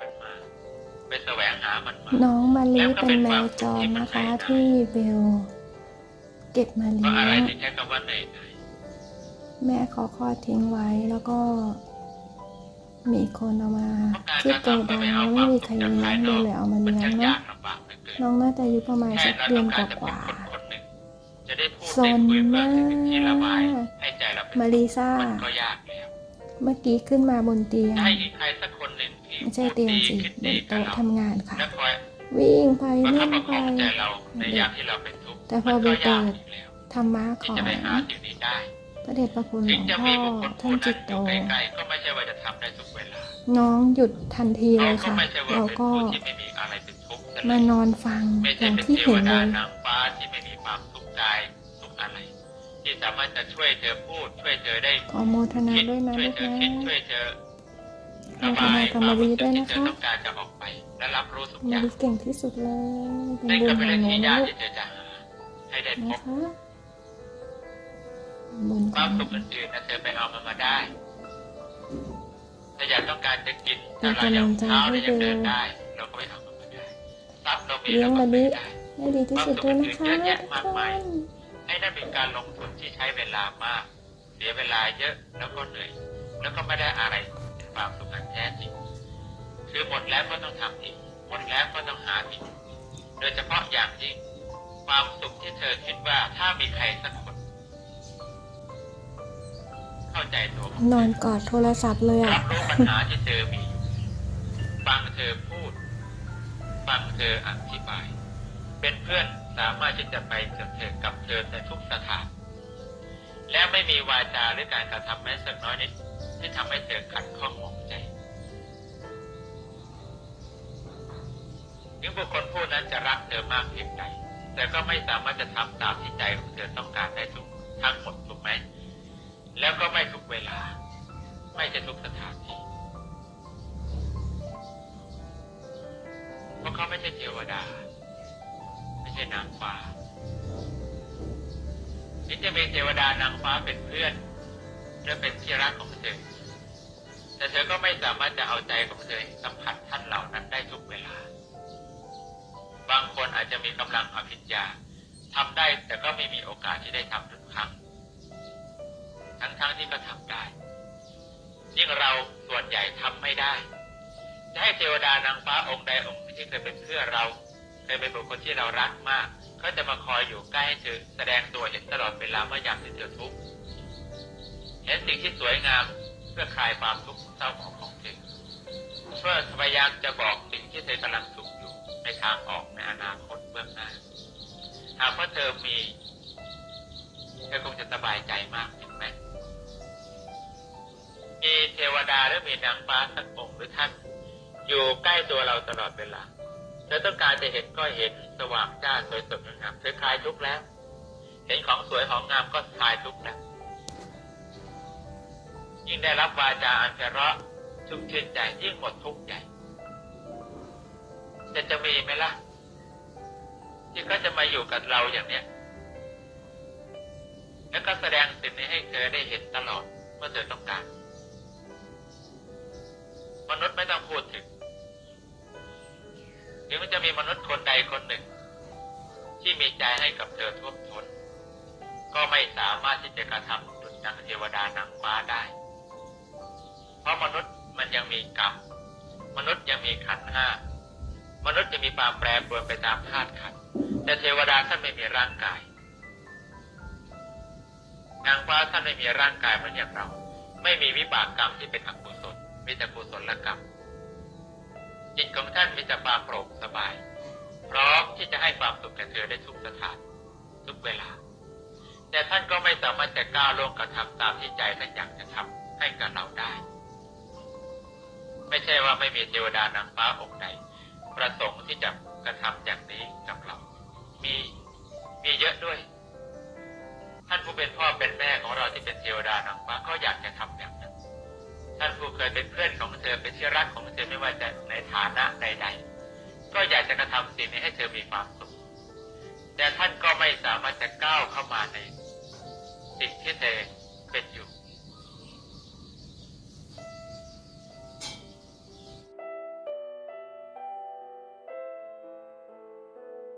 มันมาไปแสวงหามันมาน้องมาลีเป็นแมวจรนะคะที่เบล เก็บมาเพเลี้ราะอะไรยงถึงใช้คำว่าเหนื่อยเหนื่อยแม่เขาคลอดทิ้งไว้แล้วก็ มีคนเอามาเพราะการที่กระโกทำก็ดังไม่เอาแล้วคไม่วามมีสุขใครจากเลี้ยภายงนเลอยกเลยเอามามันเลี้ยงจะเนาะยากลำบากเหลือเกินน้องน่าจะอายุประมาณแค่สักเราเดือต้อนงกการจะเป็นว่าคนคนหนึ่งจะได้พูดซได้นคุยเพื่อมากถึงที่ระบายให้ใจเราเป็นๆมาลีซ่ามันก็ยากแล้วเมื่อกี้ขึ้นมาบนเตียงจะให้ใครสักคนหนึ่งที่ ไม่ใช่พูดเตียงดีสิคิดบดีนกับโต๊ะเราทำงานค่ะและคอยวิ่งไปประวิ่คับงประคไปองใจเราในยามที่เราเป็นทุกข์แต่พอมันไปก็เปิยากดอีกแล้วธรรมะขที่องจะไปหาสิ่งนี้ได้พระเดชพระคุณหลถึวงงจะพ่มีอบุคคลท่าผู้นจินั้นตอโตยู่ใกล้ๆก็ไม่ใช่ว่าจะทำได้ทุกเวลาน้องหยุดทันทีเลเขายก็ค่ะไม่ใช่ว่าแล้วเป็นก็ผู้ที่ไม่มีอะไรเป็นทุกข์ซะเลมายนอนฟังไม่อใช่ย่างเป็นที่เทเห็วนเลดายนางฟ้าที่ไม่มีความทุกข์กายทุกข์อะไรที่สามารถจะช่วยเธอพูดช่วยเธอได้ขอโมทนาคิดด้วยนะช่วยลูกเธอนะคิดช่วยเธอ โมระทบานายกับคมาวามรีรู้สึกด้วยที่นะเธอคะต้องการจะออกไปและรับรู้ทุกอมาย่างรีเก่งที่สุดเลยเป็นนั่นบุก็ญเป็นของเรื่องหนูที่นะยากลูกที่เธอจะหาให้ได้พนะบคะบุญคขวาอมงหสุนูขอื่นๆนะเธอไปเอามันมาได้ถ้าอยากต้องการจะกินเป็ถ้านเรากำยัลังงใจเท้าให้เราเบยังลเดินได้เราก็ไปเอามันมาได้ทรัพย์เรามีเลี้ยเรางก็มาไม่ลีได้ให้ดีที่สุดด้วยนะคะเยอะแยะทุกมากคมายนไอ้นั่นเป็นการลงทุนที่ใช้เวลามาก เสียเวลาเยอะแล้วก็เหนื่อย แล้วก็ไม่ได้อะไรเป็น ความสุขอันแท้จริง คือหมดแล้วก็ต้องทำอีก หมดแล้วก็ต้องหาอีก โดยเฉพาะอย่างยิ่งความสุขที่เธอคิดว่าถ้ามีใครสักคน เข้าใจตัวของนอนกอดโทรศัพท์เลยรัอะบรู้ปัญหาที่เธอมีอยู่ฟังเธอพูด ฟังเธออธิบาย เป็นเพื่อนสามารถที่จะไปกับเธอกับเธอในทุกสถาน และไม่มีวาจาหรือการกระทำแม้สักน้อยนิด ที่ทำให้เธอขัดข้องหมองใจถึงบุคคลผู้นั้นจะรักเธอมากเพียงใดแต่ก็ไม่สามารถจะทำตามที่ใจของเธอต้องการได้ทุกทั้งหมดถูกไหม แล้วก็ไม่ทุกเวลา ไม่ใช่ทุกสถานที่เพราะเขาไม่ใช่เทวดา ไม่ใช่นางฟ้าถึงจะมีเทวดานางฟ้าเป็นเพื่อนและเป็นที่รักของเธอ แต่เธอก็ไม่สามารถจะเอาใจของเธอสัมผัสท่านเหล่านั้นได้ทุกเวลา บางคนอาจจะมีกำลังอภิญญาทำได้แต่ก็ไม่มีโอกาสที่ได้ทำทุกครั้ง ทั้งๆที่ก็ทำได้ยิ่งเราส่วนใหญ่ทำไม่ได้ จะให้เทวดานางฟ้าองค์ใดองค์ที่เคยเป็นเพื่อเราเคยเป็นบุคคลที่เรารักมาก ก็จะมาคอยอยู่ใกล้เธอแสดงตัวเห็นตลอดเวลาเมื่อยามที่เธอทุกข์เห็นสิ่งที่สวยงาม พื่อคลายความทุกข์เศร้าหมองของเธอเพื่อพยายามจะบอกสิ่งที่เธอกำลังทุกข์อยู่ในทางออกในอนาคตเบื้องหน้าหากว่าเธอมีเธอคงจะสบายใจมากเห็นไหมมีเทวดาหรือมีนางฟ้าสักองค์หรือท่าน อยู่ใกล้ตัวเราตลอดเวลาเธอต้องการจะเห็นก็เห็นสว่างจ้าสวยสดงดงามเธอคลายทุกข์แล้ว เห็นของสวยของงามก็คลายทุกข์แล้ว ยิ่งได้รับวาจาอันไพเราะชุ่มชื่นใจยิ่งหมดทุกข์ใหญ่จะจะมีไหมล่ะ ที่ก็จะมาอยู่กับเราอย่างเนี้ยแล้วก็แสดงสิ่งนี้ให้เธอได้เห็นตลอดเมื่อเธอต้องการ มนุษย์ไม่ต้องพูดถึงถึงมันจะมีมนุษย์คนใดคนหนึ่ง ที่มีใจให้กับเธอท่วมท้นก็ไม่สามารถที่จะกระทำดุจดังเทวดานางฟ้าได้ังมีกรรม มนุษย์ยังมีขันห้ามนุษย์จะมีความแปรปรวนไปตามธาตุขันแต่เทวดาท่านไม่มีร่างกายนางฟ้าท่านไม่มีร่างกายเหมือนอย่างเรา ไม่มีวิบากกรรมที่เป็นอกุศลมีแต่กุศลกรรมจิตของท่านมีแต่ความโปร่งสบายพร้อมที่จะให้ความสุขแก่เธอได้ทุกสถาน ทุกเวลา แต่ท่านก็ไม่สามารถจะก้าวลงกระทำตามที่ใจท่านอยากจะทำให้กับเราได้ ไม่ใช่ว่าไม่มีเทวดานางฟ้าองค์ใดประสงค์ที่จะกระทำอย่างนี้กับเรา มีมีเยอะด้วย ท่านผู้เป็นพ่อเป็นแม่ของเราที่เป็นเทวดานางฟ้าก็อยากจะทำอย่างนั้น ท่านผู้เคยเป็นเพื่อนของเธอเป็นที่รักของเธอไม่ว่าจะในฐานะใดๆ ก็อยากจะกระทำสิ่งนี้ให้เธอมีความสุข แต่ท่านก็ไม่สามารถจะก้าวเข้ามาในสิ่งที่เธอเป็นอยู่